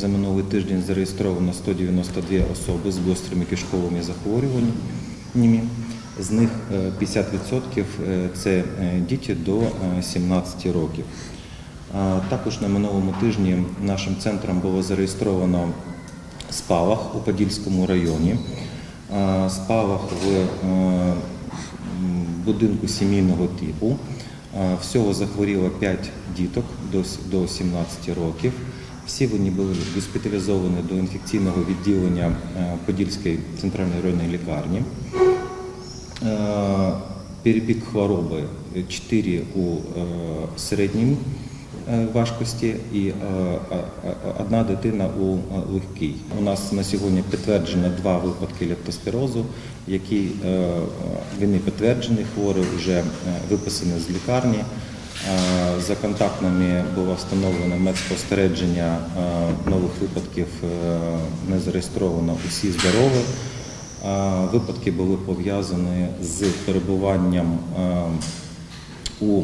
за минулий тиждень зареєстровано 192 особи з гострими кишковими захворюваннями. З них е, 50% це е, діти до е, 17 років. Також на минулому тижні нашим центром було зареєстровано спалах у Подільському районі. Спалах в е, будинку сімейного типу. Всього захворіло 5 діток до 17 років. Всі вони були госпіталізовані до інфекційного відділення е, Подільської центральної районної лікарні. Е, Перебіг хвороби 4 у е, середній важкості і одна дитина у легкій. У нас на сьогодні підтверджено два випадки лептоспірозу, які вони підтверджені, хворі вже виписані з лікарні. Е, За контактними було встановлено медспостереження е, нових випадків е, не зареєстровано усі здорові. Випадки були пов'язані з перебуванням у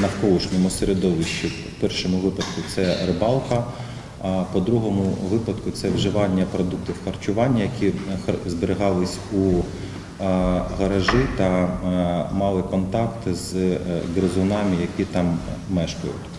навколишньому середовищі. В першому випадку це рибалка, а по другому випадку це вживання продуктів харчування, які зберігались у гаражі та мали контакт з е, гризунами, які там мешкають.